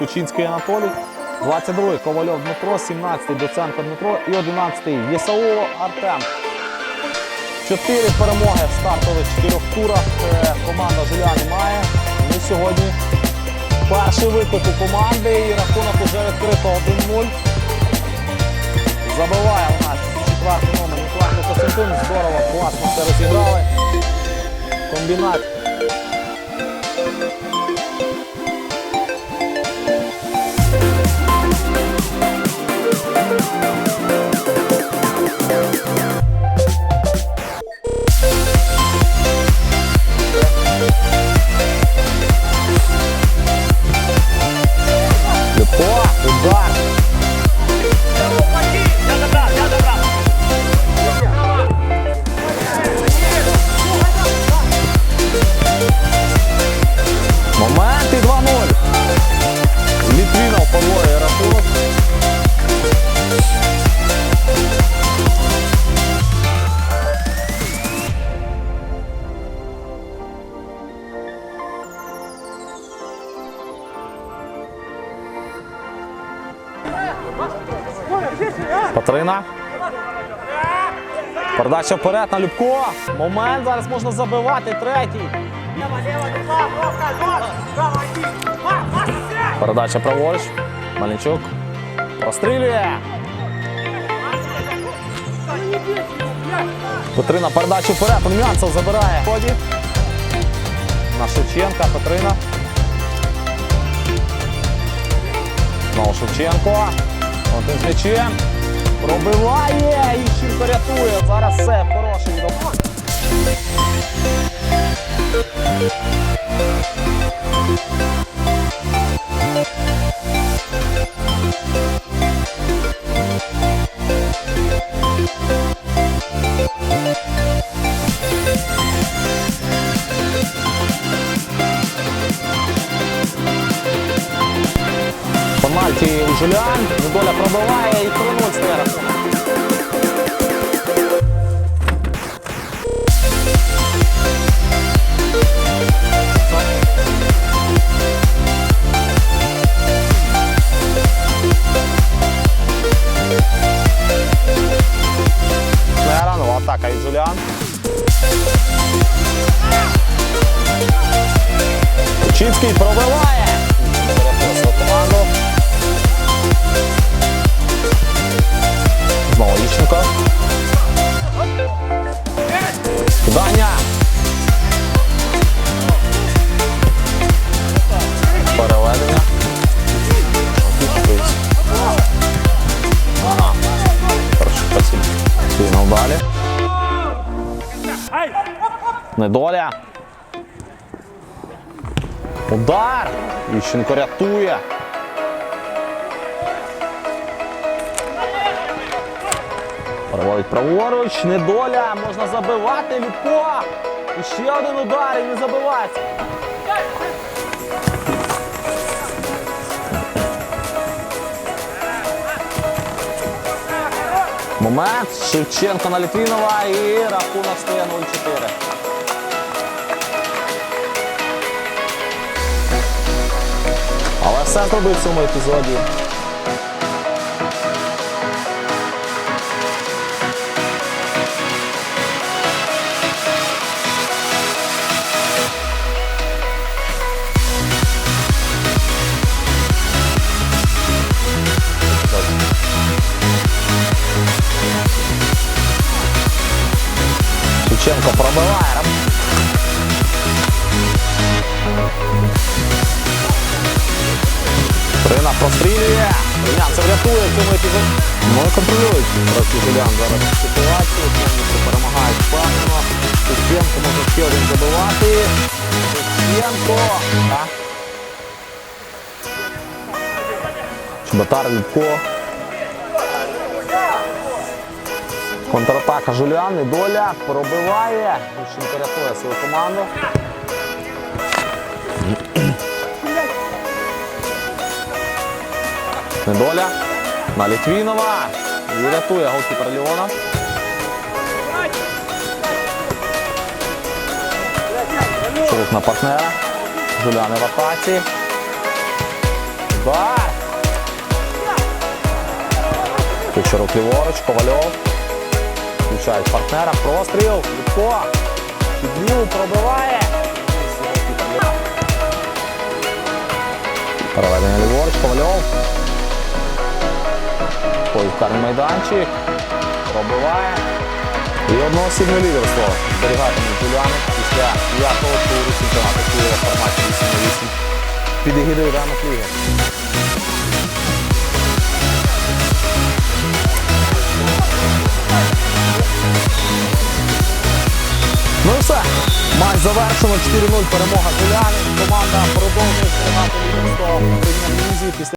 Кучинський Анатолій. 22-й Ковальов Дмитро, 17-й Доценко Дмитро і 11-й Єсауло Артем. Чотири перемоги в стартових чотирьох турах. Е, Команда Жуляни має. Ми сьогодні перший виклик у команди і рахунок уже відкрито 1-0. Забиває у нас четвертий номер Ніколай Костянтин. Здорово, класно все розіграли. Комбінат. rock. Патрина. Передача вперед на Любко. Момент. Зараз можна забивати. Третій. Передача праворуч. Малінчук. Прострілює. Петрина передачу вперед. Румянцев забирає. Ході. На Шевченка. Петрина. Знову Шевченко. Один з м'ячем. Пробиває. Іщенко рятує. Зараз все. Хороший відомон. Пенальті у Жулян. Недоля пробиває і 3-0 стає рахунок. Атака від Жулян. Кучинський пробиває. Свою команду. Недоля. Удар! Іщенко рятує. Проводить праворуч, недоля, можна забивати, Любко. І ще один удар і не забивається. Момент. Шевченко на Літвінова і рахунок стає 0-4. Все зробив в цьому епізоді. Шевченко пробиває. Трина прострілює. Румянцев рятує в цьому епізоді. Ну контролюють Росіжулян зараз ситуацію. Повністю перемагають впевнено. Шевченко може ще один забивати. Шевченко. Чеботар Любко. Контратака Жулян, доля пробиває. Ющенко рятує свою команду. Недоля на Літвінова. І рятує голкіпер Ліона. Шурук на партнера. Жуляни в атаці. Удар! Кучеров ліворуч, Ковальов. Включають партнера. Простріл. Лутко. Під пробиває. Переведення ліворуч, Ковальов. Карний майданчик. Пробиває. І одноосібне лідерство зберігатимуть Джуляни після п'ятого туру чемпіонату Києва в форматі 8 на 8 під егідою ранок ліги. Ну і все. Матч завершено. 4-0 перемога Джуляни. Команда продовжує зберігати лідерство в прем'єр-лізі після